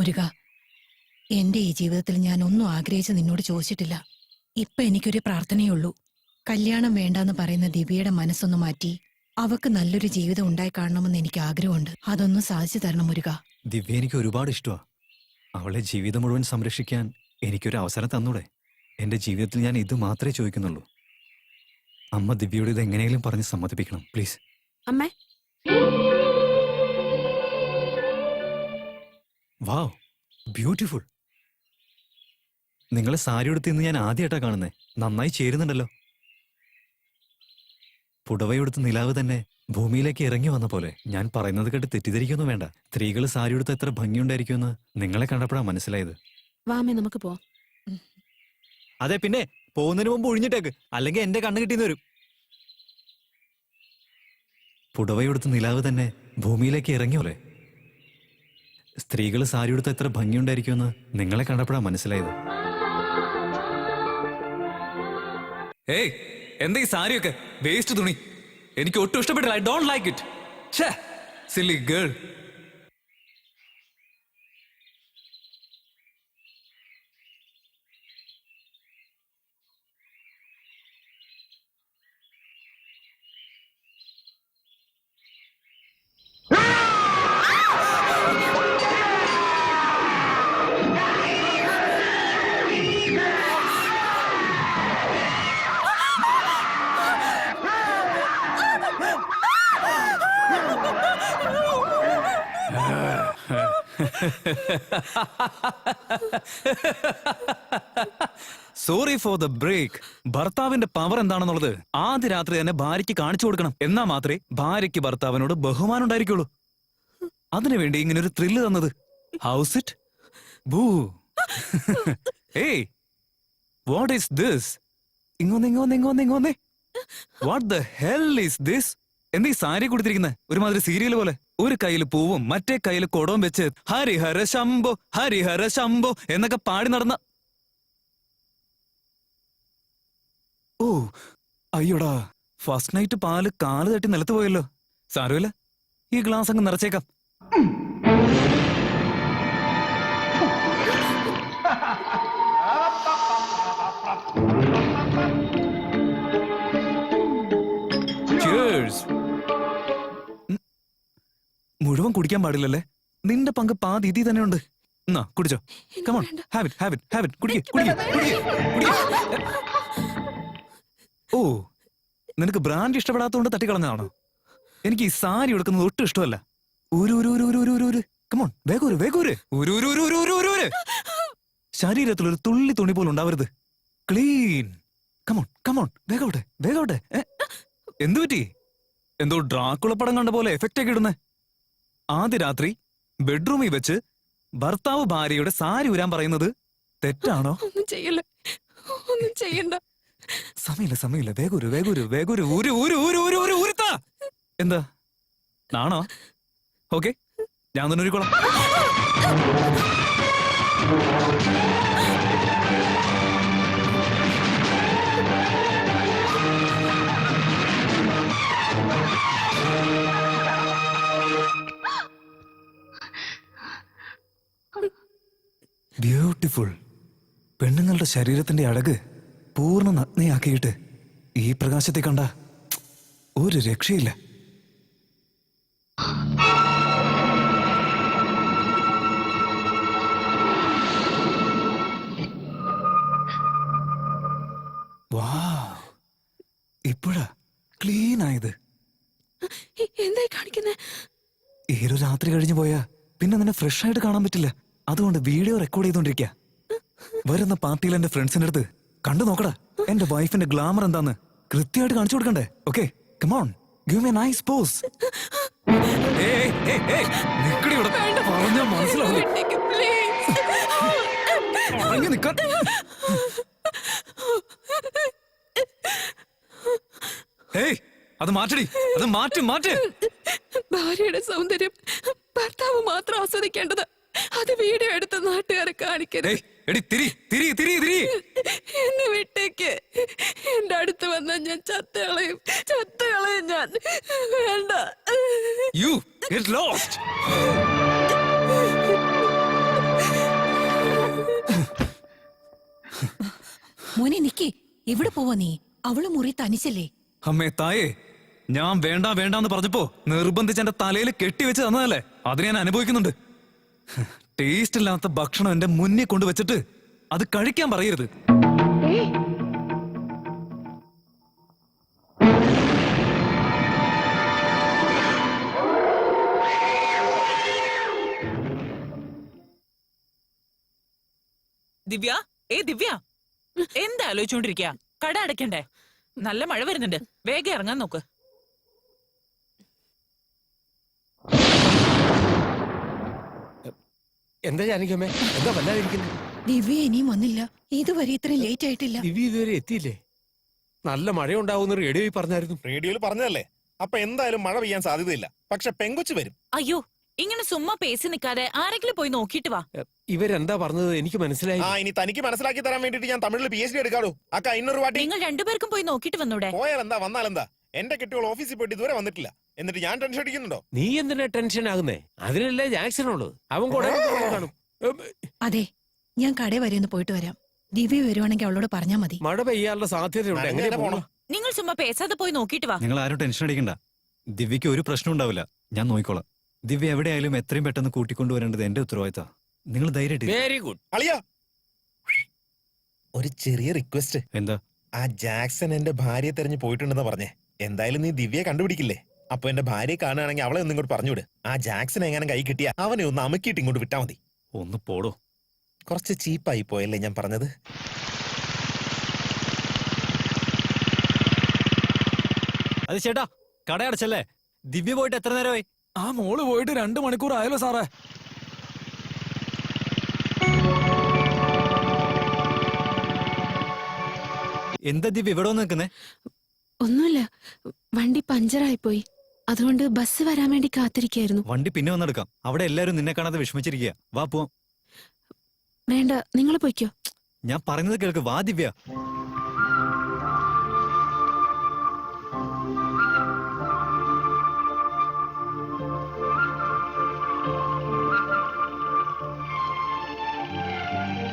മുരുക എന്റെ ഈ ജീവിതത്തിൽ ഞാൻ ഒന്നും ആഗ്രഹിച്ച് നിന്നോട് ചോദിച്ചിട്ടില്ല. ഇപ്പൊ എനിക്കൊരു പ്രാർത്ഥനയുള്ളൂ. കല്യാണം വേണ്ടെന്ന് പറയുന്ന ദിവ്യയുടെ മനസ്സൊന്ന് മാറ്റി അവക്ക് നല്ലൊരു ജീവിതം ഉണ്ടായി കാണണമെന്ന് എനിക്ക് ആഗ്രഹമുണ്ട്. അതൊന്നും സാധിച്ചു തരണം മുരുക. ദിവ്യ എനിക്ക് ഒരുപാട് ഇഷ്ടമാണ് അവളെ ജീവിതം മുഴുവൻ സംരക്ഷിക്കാൻ എനിക്കൊരു അവസരം തന്നൂടെ. എന്റെ ജീവിതത്തിൽ ഞാൻ ഇത് മാത്രമേ ചോദിക്കുന്നുള്ളൂ. അമ്മ ദിവ്യയോട് ഇത് എങ്ങനെയെങ്കിലും പറഞ്ഞ് സമ്മതിപ്പിക്കണം. പ്ലീസ്. അമ്മേ. വാവ് ബ്യൂട്ടിഫുൾ നിങ്ങളെ സാരി ഉടുത്ത് ഇന്ന് ഞാൻ ആദ്യമായിട്ടാ കാണുന്നേ. നന്നായി ചേരുന്നുണ്ടല്ലോ. പുടവയെടുത്ത് നിലാവ് തന്നെ ഭൂമിയിലേക്ക് ഇറങ്ങി വന്ന പോലെ ഞാൻ പറയുന്നത് കേട്ട് തെറ്റിദ്ധരിക്കൊന്നും വേണ്ട. സ്ത്രീകൾ സാരി ഉടുത്ത് എത്ര ഭംഗിയുണ്ടായിരിക്കുമെന്ന് നിങ്ങളെ കണ്ടപ്പോഴാ മനസ്സിലായത്. വാമേ നമുക്ക് പോവാം. അതെ പിന്നെ പോകുന്നതിന് മുമ്പ് ഒഴിഞ്ഞിട്ടേക്ക് അല്ലെങ്കിൽ എന്റെ കണ്ണ് കിട്ടിയെന്ന് വരും. പുടവയെടുത്ത് നിലാവ് തന്നെ ഭൂമിയിലേക്ക് ഇറങ്ങി പോലെ സ്ത്രീകൾ സാരി ഉടുത്ത് എത്ര ഭംഗിയുണ്ടായിരിക്കുമെന്ന് നിങ്ങളെ കണ്ടപ്പോഴാണ് മനസ്സിലായത്. ഏയ് എന്താ ഈ സാരിയൊക്കെ? വേസ്റ്റ് തുണി. എനിക്ക് ഒട്ടും ഇഷ്ടപ്പെട്ടില്ല. I don't like it girl sorry for the break ഭർത്താവിന്റെ പവർ എന്താണെന്നുള്ളത് ആദ്യ രാത്രി തന്നെ ഭാര്യയ്ക്ക് കാണിച്ചു കൊടുക്കണം. എന്നാ മാത്രമേ ഭാര്യയ്ക്ക് ഭർത്താവിനോട് ബഹുമാനം ഉണ്ടായിരിക്കുള്ളൂ. അതിനുവേണ്ടി ഇങ്ങനെ ഒരു ത്രില്ല് തന്നത്. ഹൗസ് ഇറ്റ് ബൂ ഏയ് what is this ഇങ്ങോന്നേ what the hell is this എന്താ ഈ സാരി കൊടുത്തിരിക്കുന്നത് ഒരുമാതിരി സീരിയൽ പോലെ. ഒരു കയ്യിൽ പൂവും മറ്റേ കയ്യിൽ കൊടവും വെച്ച് ഹരിഹര ശംഭോ ഹരിഹര ശംഭോ എന്നൊക്കെ പാടി നടന്ന ഓ അയ്യോടാ ഫസ്റ്റ് നൈറ്റ് പാൽ കാൽ തട്ടി നിലത്ത് പോയല്ലോ സാരമില്ല ഈ ഗ്ലാസ് അങ്ങ് നിറച്ചേക്കാം Cheers. മുഴുവൻ കുടിക്കാൻ പാടില്ലല്ലേ? നിന്റെ പങ്ക് പാതി ഇതി തന്നെ ഉണ്ട്. എന്നാ കുടിച്ചോ. Come on have it have it have it കുടിക്കേ കുടിക്കേ കുടിക്കേ ഓ നിനക്ക് ബ്രാൻഡ് ഇഷ്ടപ്പെടാത്തതുകൊണ്ട് തട്ടിക്കളഞ്ഞതാണോ എനിക്ക് ഈ സാരി എടുക്കുന്നത് ഒട്ടും ഇഷ്ടമല്ല. ഒരു ഒരു ഒരു ഒരു ഒരു ഒരു കമോൺ വേഗൂര് വേഗൂര് ഒരു ഒരു ഒരു ഒരു ഒരു ശരീരത്തിൽ ഒരു തുള്ളി തുണി പോലും ഉണ്ടാവരുത്. Clean come on come on വേഗോട്ടെ വേഗോട്ടെ എന്തു പറ്റി? എന്തോ ഡ്രാക്കുള പടം കണ്ട പോലെ എഫക്റ്റ് ഒക്കെ ഇടുന്നേ. ആദ്യ രാത്രി ബെഡ്റൂമിൽ വെച്ച് ഭർത്താവ് ഭാര്യയുടെ സാരി ഊരാൻ പറയുന്നത് തെറ്റാണോ? ഒന്നും ചെയ്യല്ല. ഒന്നും ചെയ്യണ്ട. സമയമില്ല സമയമില്ല. വേഗുരു വേഗുരു വേഗുരു. ഊര് ഊര് ഊര് ഊര് ഊര് ഊരുത്താ. എന്താ? നാണോ? ഓക്കെ. ഞാൻ തന്നെ ഊരിക്കോളാം. ബ്യൂട്ടിഫുൾ പെണ്ണുങ്ങളുടെ ശരീരത്തിന്റെ അഴക് പൂർണ നഗ്നയാക്കിയിട്ട് ഈ പ്രകാശത്തെ കണ്ട ഒരു രക്ഷയില്ല. വാ ഇപ്പോഴാ ക്ലീൻ ആയത്. എന്തായി കാണിക്കുന്നേ? ഈ ഒരു രാത്രി കഴിഞ്ഞു പോയാ പിന്നെ നിന്നെ ഫ്രഷ് ആയിട്ട് കാണാൻ പറ്റില്ല. അതുകൊണ്ട് വീഡിയോ റെക്കോർഡ് ചെയ്തോണ്ടിരിക്ക. വരുന്ന പാർട്ടിയിൽ എന്റെ ഫ്രണ്ട്സിന്റെ അടുത്ത് കണ്ടു നോക്കടാ. എന്റെ വൈഫിന്റെ ഗ്ലാമർ എന്താന്ന് കൃത്യമായിട്ട് കാണിച്ചു കൊടുക്കണ്ടേ? Okay come on give a nice pose പറഞ്ഞാ ഏയ് അത് മാറ്റടി അത് മാറ്റി മാറ്റ്. ഭാര്യയുടെ സൗന്ദര്യം ഭർത്താവ് മാത്രം ആസ്വദിക്കേണ്ടത്. അത് വീട് എടുത്ത് നാട്ടുകാരെ കാണിക്കരുത്. എന്നെ വിട്ടേക്ക്. എന്റെ അടുത്ത് വന്ന ഞാൻ ചത്തകളെയും ചത്തകളെയും ഞാൻ. വേണ്ട. യു ലോസ്റ്റ് മോനെ നിക്കി. എവിടെ പോവാ നീ? അവൾ മുറി തനിച്ചല്ലേ? അമ്മേ തായേ ഞാൻ വേണ്ട വേണ്ടാന്ന് പറഞ്ഞപ്പോ നിർബന്ധിച്ച് എന്റെ തലയിൽ കെട്ടിവെച്ച് തന്നതല്ലേ? അത് ഞാൻ അനുഭവിക്കുന്നുണ്ട്. ടേസ്റ്റ് ഇല്ലാത്ത ഭക്ഷണം എന്റെ മുന്നിൽ കൊണ്ടുവച്ചിട്ട് അത് കഴിക്കാൻ പറയരുത്. ദിവ്യ ഏ ദിവ്യ എന്താ ആലോചിച്ചോണ്ടിരിക്ക കട അടയ്ക്കണ്ടേ? നല്ല മഴ വരുന്നുണ്ട്. വേഗം ഇറങ്ങാൻ നോക്ക്. എന്താ ജാനകിയമ്മേ? എന്താ വല്ലാതിരിക്കുന്നത് ദിവ്യ ഇനിയും വന്നില്ല. ഇതുവരെ ഇത്രയും ലേറ്റ് ആയിട്ടില്ല. ദിവ്യ ഇതുവരെ എത്തിയില്ലേ? നല്ല മഴ ഉണ്ടാവുന്ന റേഡിയോയിൽ പറഞ്ഞായിരുന്നു. റേഡിയോയിൽ പറഞ്ഞതല്ലേ? അപ്പൊ എന്തായാലും മഴ പെയ്യാൻ സാധ്യതയില്ല. പക്ഷെ പെങ്കൊച്ചു വരും. അയ്യോ ഇങ്ങനെ സുമ്മാ പേസി നിൽക്കാതെ ആരെങ്കിലും പോയി നോക്കിട്ട് വാ. ഇവരെന്താ പറഞ്ഞത്? എനിക്ക് മനസ്സിലായി ആ ഇനി തനിക്ക് മനസ്സിലാക്കി തരാൻ വേണ്ടിട്ട് ഞാൻ തമിഴിൽ പി എച്ച് ഡി എടുക്കാടു? അക്ക ഇന്നൊരു വാട്ടി നിങ്ങൾ രണ്ടുപേർക്കും പോയി നോക്കിട്ട് വന്നൂടെ? പോയാൽ എന്താ വന്നാൽ എന്താ എന്റെ കെട്ടികൾ ഓഫീസിൽ പോയിട്ട് ഇതുവരെ വന്നിട്ടില്ല. എന്നിട്ട് ഞാൻ ടെൻഷൻ അടിക്കുന്നുണ്ടോ? നീ എന്തിനാ ടെൻഷൻ ആകുന്നേ? അതിനല്ലേ ജാക്സൺ ഉള്ളത് അവൻ കൂടെ കാണും. അതെ ഞാൻ കട വരെ ഒന്ന് പോയിട്ട് വരാം. ദിവ്യ വരുവാണെങ്കിൽ അവളോട് പറഞ്ഞാ മതി. മഴ പെയ്യാനുള്ള സാധ്യതയുണ്ട്. എങ്ങനെ പോണം. നിങ്ങൾ ചുമ്മാ പേസാതെ പോയി നോക്കിട്ട് വാ. നിങ്ങൾ ആരും ടെൻഷൻ അടിക്കണ്ട. ദിവ്യക്ക് ഒരു പ്രശ്നം ഉണ്ടാവില്ല. ഞാൻ നോക്കിക്കോളാം. ദിവ്യ എവിടെയായാലും എത്രയും പെട്ടെന്ന് കൂട്ടിക്കൊണ്ടുവരേണ്ടത് എന്റെ ഉത്തരവാദിത്ത. നിങ്ങൾ വെരി ഗുഡ് അളിയ. ഒരു ചെറിയ റിക്വസ്റ്റ് എന്താ? ആ ജാക്സൺ എന്റെ ഭാര്യയെ തെരഞ്ഞു പോയിട്ടുണ്ടെന്ന് പറഞ്ഞേ. എന്തായാലും നീ ദിവ്യയെ കണ്ടുപിടിക്കില്ലേ? അപ്പൊ എന്റെ ഭാര്യയെ കാണുകയാണെങ്കിൽ അവളെ ഒന്നും ഇങ്ങോട്ട് പറഞ്ഞുവിട്. ആ ജാക്സൺ എങ്ങനെ കൈ കിട്ടിയ അവനെ ഒന്ന് അമുക്കിയിട്ട് ഇങ്ങോട്ട് വിട്ടാ മതി. ഒന്ന് പോടോ. കുറച്ച് ചീപ്പായി പോയല്ലേ ഞാൻ പറഞ്ഞത്? അത് ചേട്ടാ കട അടച്ചല്ലേ? ദിവ്യ പോയിട്ട് എത്ര നേരമായി? ആ മോൾ പോയിട്ട് രണ്ടു മണിക്കൂർ ആയല്ലോ സാറേ. എന്താ ദിവ്യ ഇവിടെ വന്ന് നിൽക്കുന്നേ? ഒന്നുമില്ല വണ്ടി പഞ്ചറായിപ്പോയി. അതുകൊണ്ട് ബസ് വരാൻ വേണ്ടി കാത്തിരിക്കായിരുന്നു. വണ്ടി പിന്നെ വന്നെടുക്കാം. അവിടെ എല്ലാരും നിന്നെ കാണാതെ വിഷമിച്ചിരിക്കുക വാ പോവാം വേണ്ട നിങ്ങൾ പോയിക്കോ. ഞാൻ പറഞ്ഞത് കേൾക്ക്. വാ ദിവ്യ.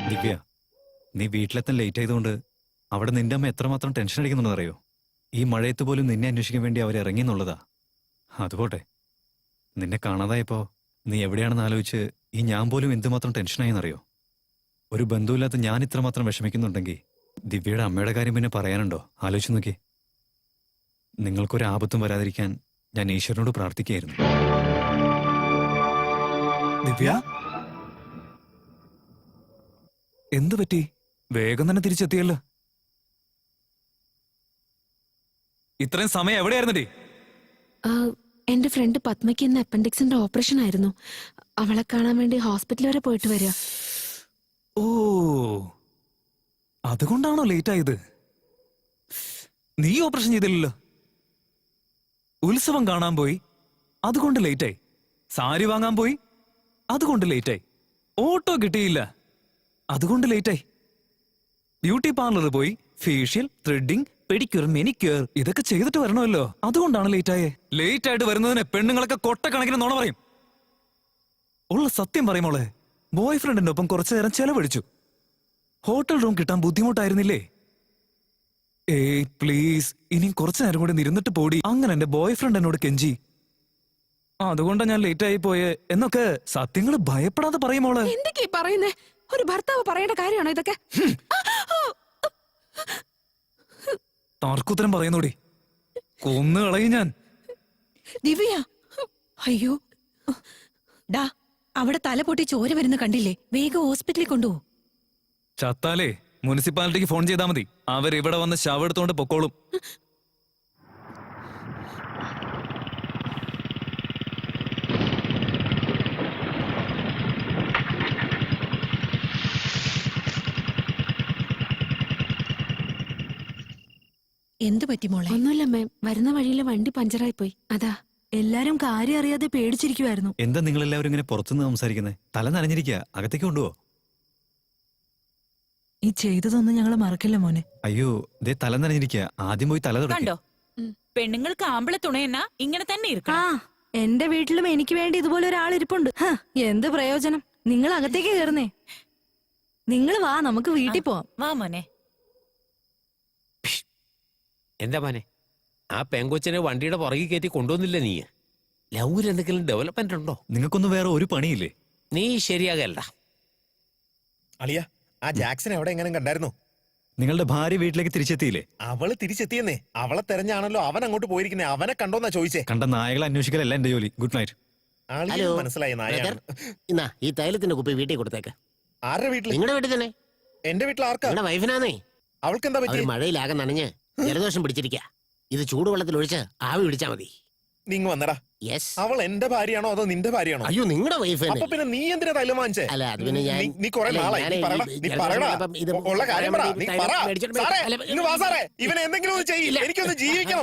ദിവ്യ നീ വീട്ടിലെത്താൻ ലേറ്റ് ആയതുകൊണ്ട് അവിടെ നിന്റെ അമ്മ എത്രമാത്രം ടെൻഷൻ അടിക്കുന്നുണ്ടെന്നറിയോ ഈ മഴയത്ത് പോലും നിന്നെ അന്വേഷിക്കാൻ വേണ്ടി അവർ ഇറങ്ങി എന്നുള്ളതാ അതുപോട്ടെ. നിന്നെ കാണാതായപ്പോ നീ എവിടെയാണെന്ന് ആലോചിച്ച് ഈ ഞാൻ പോലും എന്തുമാത്രം ടെൻഷനായെന്നറിയോ? ഒരു ബന്ധുവില്ലാത്ത ഞാൻ ഇത്രമാത്രം വിഷമിക്കുന്നുണ്ടെങ്കിൽ ദിവ്യയുടെ അമ്മയുടെ കാര്യം പിന്നെ പറയാനുണ്ടോ? ആലോചിച്ച് നോക്കി നിങ്ങൾക്കൊരു ആപത്തും വരാതിരിക്കാൻ ഞാൻ ഈശ്വരനോട് പ്രാർത്ഥിക്കുകയായിരുന്നു. ദിവ്യ? എന്തു പറ്റി? വേഗം തന്നെ തിരിച്ചെത്തിയല്ലോ. ഇത്രയും സമയം എവിടെയായിരുന്നു എന്റെ ഫ്രണ്ട് പത്മയ്ക്ക് ഇന്ന് അപ്പൻഡിക്സിന്റെ ഓപ്പറേഷൻ ആയിരുന്നു. അവളെ കാണാൻ വേണ്ടി ഹോസ്പിറ്റൽ വരെ പോയിട്ട് വരിക. ഓ അതുകൊണ്ടാണോ ലേറ്റ് ആയത്? നീ ഓപ്പറേഷൻ ചെയ്തില്ലല്ലോ. ഉത്സവം കാണാൻ പോയി അതുകൊണ്ട് ലേറ്റായി സാരി വാങ്ങാൻ പോയി അതുകൊണ്ട് ലേറ്റായി ഓട്ടോ കിട്ടിയില്ല അതുകൊണ്ട് ലേറ്റായി ബ്യൂട്ടി പാർലർ പോയി ഫേഷ്യൽ ത്രെഡിംഗ് പെഡിക്യൂർ മെനിക്യൂർ ഇതൊക്കെ ചെയ്തിട്ട് വരണമല്ലോ. അതുകൊണ്ടാണ് ലേറ്റ് ആയേ ലേറ്റ് ആയിട്ട് വരുന്നതിന് പെണ്ണുങ്ങളൊക്കെ കൊട്ടക്കണക്കിന് നോണ പറയും. ഉള്ള സത്യം പറയുമോളെ ബോയ് ഫ്രണ്ടിന്റെ ഒപ്പം കുറച്ചു നേരം ചെലവഴിച്ചു. ഹോട്ടൽ റൂം കിട്ടാൻ ബുദ്ധിമുട്ടായിരുന്നില്ലേ? ഏയ് പ്ലീസ്. ഇനിയും കുറച്ചു നേരം കൂടി നിരുന്നിട്ട് പോടി. അങ്ങനെ എന്റെ ബോയ് ഫ്രണ്ട് എന്നോട് കെഞ്ചി. അതുകൊണ്ടാ ഞാൻ ലേറ്റ് ആയി പോയെ. എന്നൊക്കെ സത്യങ്ങൾ ഭയപ്പെടാതെ പറയുമോളെ എന്തൊക്കെയാ പറയുന്നേ? ഒരു ഭർത്താവ് പറയേണ്ട കാര്യമാണോ ഇതൊക്കെ? തർക്കുത്തരം പറയുന്നോടി? കൊന്നു കളയും ഞാൻ. ദിവ്യ അയ്യോ. ഡാ അവിടെ തല പൊട്ടി ചോര വരുന്ന കണ്ടില്ലേ? വേഗം ഹോസ്പിറ്റലിൽ കൊണ്ടുപോകും ചത്താലേ മുനിസിപ്പാലിറ്റിക്ക് ഫോൺ ചെയ്താൽ മതി. അവരിവിടെ വന്ന് ശവം എടുത്തോണ്ട് പൊക്കോളും. എന്തു പറ്റി മോളെ? ഒന്നുമില്ല മാം വരുന്ന വഴിയിലെ വണ്ടി പഞ്ചറായി പോയി അതാ. എല്ലാരും കാര്യം അറിയാതെ പേടിച്ചിരിക്കുവായിരുന്നു. എന്താ നിങ്ങൾ എല്ലാവരും ഇങ്ങനെ പുറത്തുനിന്ന് സംസാരിക്കുന്നത് തല നനഞ്ഞിരിക്കുക അകത്തേക്ക് കൊണ്ടുപോ. ഈ ചെയ്തതൊന്നും ഞങ്ങൾ മറക്കില്ല മോനെ. അയ്യോ ദേ തല നനഞ്ഞിരിക്കുക ആദ്യം പോയി തല തുടങ്ങി കണ്ടോ? പെണ്ണുങ്ങൾക്ക് ആമ്പിളെ തുണയെന്നാ ഇങ്ങനെ തന്നെ ആ ഇരിക്കണം എന്റെ വീട്ടിലും എനിക്ക് വേണ്ടി ഇതുപോലെ ഒരാൾ ഇരിപ്പുണ്ട്. ഹ, എന്ത് പ്രയോജനം. നിങ്ങൾ അകത്തേക്ക് കയറുന്നേ നിങ്ങൾ വാ നമുക്ക് വീട്ടിൽ പോവാം. വാ മോനെ. എന്താ മോനെ? ആ പെങ്കൊച്ചിനെ വണ്ടിയുടെ പുറകിൽ കയറ്റി കൊണ്ടുവന്നില്ല നീ? ലൗവിൽ എന്തെങ്കിലും ഡെവലപ്മെന്റ് ഉണ്ടോ? നിങ്ങൾക്കൊന്നും വേറെ ഒരു പണിയില്ലേ? നീ ശരിയാകല്ല അളിയ ആ ജാക്സൺ എവിടെ എങ്ങനെ കണ്ടായിരുന്നു? നിങ്ങളുടെ ഭാര്യ വീട്ടിലേക്ക് തിരിച്ചെത്തിയില്ലേ? അവൾ തിരിച്ചെത്തിയെന്നേ. അവളെ തെരഞ്ഞാണല്ലോ അവൻ അങ്ങോട്ട് പോയിരിക്കുന്നേ. അവനെ കണ്ടോന്നാ ചോദിച്ചേ. കണ്ട നായകളെ അന്വേഷിക്കലല്ല എന്റെ ജോലി. Good night hello. മനസ്സിലായി നായാണ് ഇന്നാ ഈ തൈലത്തിന്റെ കുപ്പി വീട്ടിൽ കൊടുത്തേക്ക്. ആരുടെ വീട്ടിൽ നിങ്ങളുടെ വീട്ടിൽ തന്നെ. എന്റെ വീട്ടിൽ ആർക്കാ? വൈഫിനാന്നേ അവൾക്ക് എന്താ പറ്റി? മഴയിലാകെ നനഞ്ഞ്. ജലദോഷം പിടിച്ചിരിക്കുക ഇത് ചൂടുവെള്ളത്തിൽ ഒഴിച്ച് ആവി പിടിച്ചാ മതി. നിങ്ങ വന്നടാ. യെസ് അവൾ എന്റെ ഭാര്യയാണോ അതോ നിന്റെ ഭാര്യയാണോ? അയ്യോ നിങ്ങളുടെ വൈഫ് അപ്പൊ പിന്നെ നീ എന്തിനാ തൈലം വാങ്ങിച്ചേ അല്ല അത് പിന്നെ ഞാൻ നീ- നീ കുറെ അല്ല, നാളായി. നീ പറയടാ ഈ നീ പറയടാ ഇത് ഉള്ള കാര്യം പറ. നീ പറ. മേടിച്ചിട്ട് സാറേ അല്ല, ഇന്ന് വാ സാറേ. ഇവൻ എന്തെങ്കിലും ഒന്ന് ചെയ്യില്ല എനിക്കൊന്ന് ജീവിക്കണം.